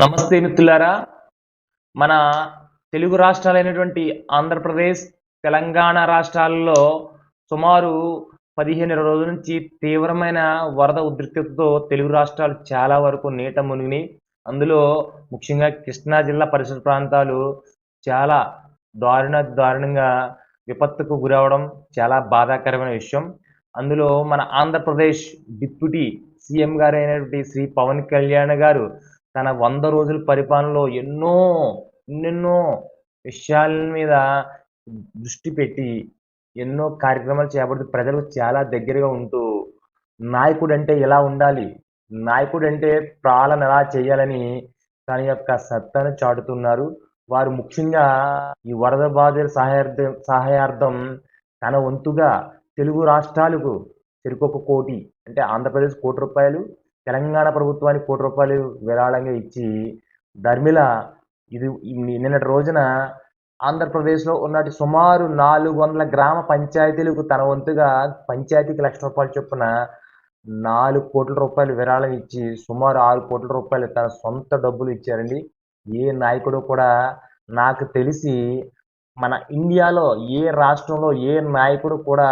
నమస్తే మిత్రులారా. మన తెలుగు రాష్ట్రాలైనటువంటి ఆంధ్రప్రదేశ్ తెలంగాణ రాష్ట్రాల్లో సుమారు పదిహేను రోజుల నుంచి తీవ్రమైన వరద ఉద్రిక్తతతో తెలుగు రాష్ట్రాలు చాలా వరకు నీట మునిగినాయి. అందులో ముఖ్యంగా కృష్ణా జిల్లా పరిసర ప్రాంతాలు చాలా దారుణ దారుణంగా విపత్తుకు గురవడం చాలా బాధాకరమైన విషయం. అందులో మన ఆంధ్రప్రదేశ్ డిప్యూటీ సీఎం గారు అయినటువంటి శ్రీ పవన్ కళ్యాణ్ గారు తన వంద రోజుల పరిపాలనలో ఎన్నో ఎన్నెన్నో విషయాల మీద దృష్టి పెట్టి ఎన్నో కార్యక్రమాలు చేపడుతూ ప్రజలకు చాలా దగ్గరగా ఉంటూ నాయకుడు అంటే ఎలా ఉండాలి? నాయకుడు అంటే పాలన ఎలా చేయాలని తన యొక్క సత్తాను చాటుతున్నారు. వారు ముఖ్యంగా ఈ వరద బాధితుల సహాయార్థం సహాయార్థం తన వంతుగా తెలుగు రాష్ట్రాలకు చెరుకొక కోటి అంటే ఆంధ్రప్రదేశ్ కోటి రూపాయలు తెలంగాణ ప్రభుత్వానికి కోటి రూపాయలు విరాళంగా ఇచ్చి ధర్మిల ఇది నిన్నటి రోజున ఆంధ్రప్రదేశ్లో ఉన్నటి సుమారు నాలుగు వందల గ్రామ పంచాయతీలకు తన వంతుగా పంచాయతీకి లక్ష రూపాయలు చొప్పున నాలుగు కోట్ల రూపాయలు విరాళం ఇచ్చి సుమారు ఆరు కోట్ల రూపాయలు తన సొంత డబ్బులు ఇచ్చారండి. ఏ నాయకుడు కూడా నాకు తెలిసి మన ఇండియాలో ఏ రాష్ట్రంలో ఏ నాయకుడు కూడా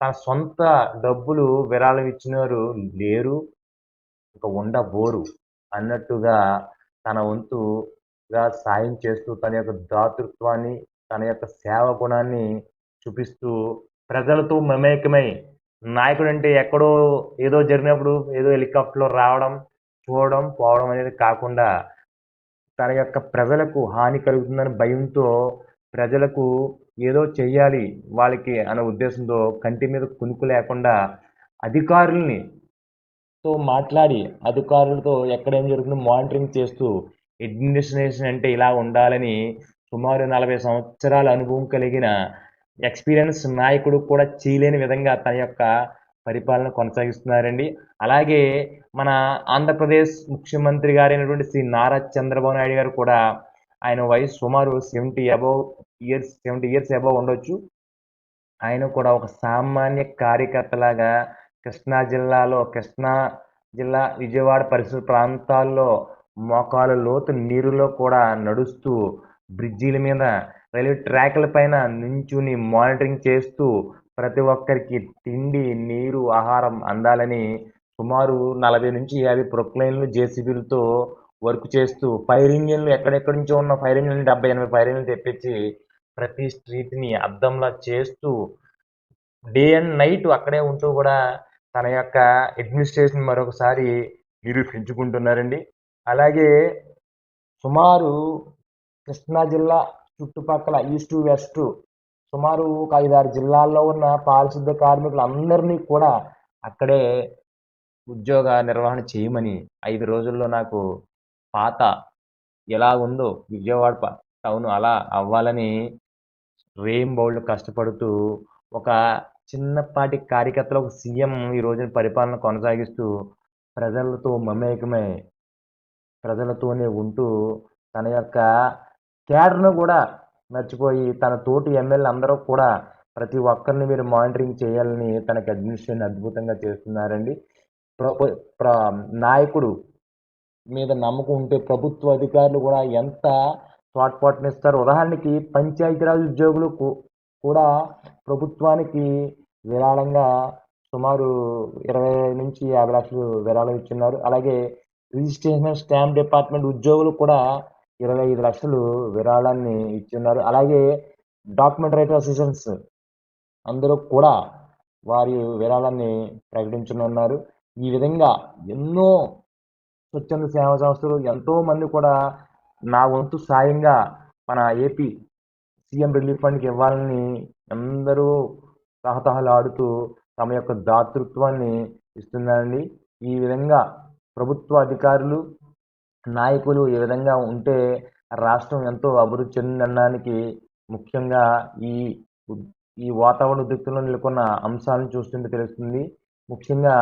తన సొంత డబ్బులు విరాళం ఇచ్చినారు లేరు. ఇక ఉండబోరు అన్నట్టుగా తన వంతుగా సాయం చేస్తూ తన యొక్క దాతృత్వాన్ని తన యొక్క సేవ గుణాన్ని చూపిస్తూ ప్రజలతో మమేకమై నాయకుడు అంటే ఎక్కడో ఏదో జరిగినప్పుడు ఏదో హెలికాప్టర్లో రావడం చూడడం పోవడం అనేది కాకుండా తన యొక్క ప్రజలకు హాని కలుగుతుందని భయంతో ప్రజలకు ఏదో చెయ్యాలి వాళ్ళకి అనే ఉద్దేశంతో కంటి మీద కునుకు లేకుండా అధికారుల్ని తో మాట్లాడి అధికారులతో ఎక్కడ ఏం జరుగుతుందో మానిటరింగ్ చేస్తూ అడ్మినిస్ట్రేషన్ అంటే ఇలా ఉండాలని సుమారు నలభై సంవత్సరాల అనుభవం కలిగిన ఎక్స్పీరియన్స్ నాయకుడు కూడా చేయలేని విధంగా తన యొక్క పరిపాలన కొనసాగిస్తున్నారండి. అలాగే మన ఆంధ్రప్రదేశ్ ముఖ్యమంత్రి గారైనటువంటి శ్రీ నారా చంద్రబాబు నాయుడు గారు కూడా ఆయన వయసు సుమారు seventy above years seventy years above ఉండొచ్చు. ఆయన కూడా ఒక సామాన్య కార్యకర్తలాగా కృష్ణా జిల్లాలో కృష్ణా జిల్లా విజయవాడ పరిసర ప్రాంతాల్లో మోకాల లోతు నీరులో కూడా నడుస్తూ బ్రిడ్జీల మీద రైల్వే ట్రాక్ల పైన నించుని మానిటరింగ్ చేస్తూ ప్రతి ఒక్కరికి తిండి నీరు ఆహారం అందాలని సుమారు నలభై నుంచి యాభై ప్రొక్లైన్లు జేసీబీలతో వర్క్ చేస్తూ ఫైర్ ఇంజిన్లు ఎక్కడెక్కడి నుంచో ఉన్న ఫైర్ ఇంజిన్లు డెబ్బై ఎనభై ఫైర్ ఇంజిన్లు తెప్పించి ప్రతి స్ట్రీట్ని అద్దంలా చేస్తూ డే అండ్ నైట్ అక్కడే ఉంటూ కూడా తన యొక్క అడ్మినిస్ట్రేషన్ మరొకసారి నిరూపించుకుంటున్నారండి. అలాగే సుమారు కృష్ణా జిల్లా చుట్టుపక్కల ఈస్ట్ వెస్ట్ సుమారు ఒక ఐదారు జిల్లాల్లో ఉన్న పారిశుద్ధ కార్మికులందరినీ కూడా అక్కడే ఉద్యోగ నిర్వహణ చేయమని ఐదు రోజుల్లో నాకు పాత ఎలా ఉందో విజయవాడ టౌన్ అలా అవ్వాలని రేమ్ బౌళ్ళు కష్టపడుతూ ఒక చిన్నపాటి కార్యకర్తలు ఒక సీఎం ఈ రోజున పరిపాలన కొనసాగిస్తూ ప్రజలతో మమేకమై ప్రజలతోనే ఉంటూ తన యొక్క క్యాడర్ను కూడా మర్చిపోయి తన తోటి ఎమ్మెల్యే అందరూ కూడా ప్రతి ఒక్కరిని మీరు మానిటరింగ్ చేయాలని తనకి అడ్మినిస్ట్రేషన్ అద్భుతంగా చేస్తున్నారండి. ప్ర- ప్ర- నాయకుడు మీద నమ్మకం ఉంటే ప్రభుత్వ అధికారులు కూడా ఎంత తోడ్పాటునిస్తారు. ఉదాహరణకి పంచాయతీరాజ్ ఉద్యోగులు కూడా ప్రభుత్వానికి విరాళంగా సుమారు ఇరవై నుంచి యాభై లక్షలు విరాళం ఇచ్చున్నారు. అలాగే రిజిస్ట్రేషన్ స్టాంప్ డిపార్ట్మెంట్ ఉద్యోగులు కూడా ఇరవై ఐదు లక్షలు విరాళాన్ని ఇచ్చున్నారు. అలాగే డాక్యుమెంట్ రైటర్ అసిస్టెంట్స్ అందరూ కూడా వారి విరాళాన్ని ప్రకటించనున్నారు. ఈ విధంగా ఎన్నో స్వచ్ఛంద సేవా సంస్థలు ఎంతోమంది కూడా నా వంతు సాయంగా మన ఏపీ సీఎం రిలీఫ్ ఫండ్కి ఇవ్వాలని అందరూ తహతహలాడుతూ తమ యొక్క దాతృత్వాన్ని ఇస్తున్నారండి. ఈ విధంగా ప్రభుత్వ అధికారులు నాయకులు ఈ విధంగా ఉంటే రాష్ట్రం ఎంతో అభివృద్ధి చెందడానికి ముఖ్యంగా ఈ ఈ వాతావరణ ఉద్రిక్తుల్లో నెలకొన్న అంశాలను చూస్తుంటే తెలుస్తుంది. ముఖ్యంగా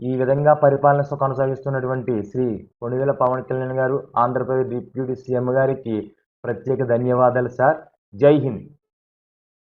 ఈ విధంగా పరిపాలన కొనసాగిస్తున్నటువంటి శ్రీ కొణిదెల పవన్ కళ్యాణ్ గారు ఆంధ్రప్రదేశ్ డిప్యూటీ సీఎం గారికి ప్రత్యేక ధన్యవాదాలు సార్. जय हिंद।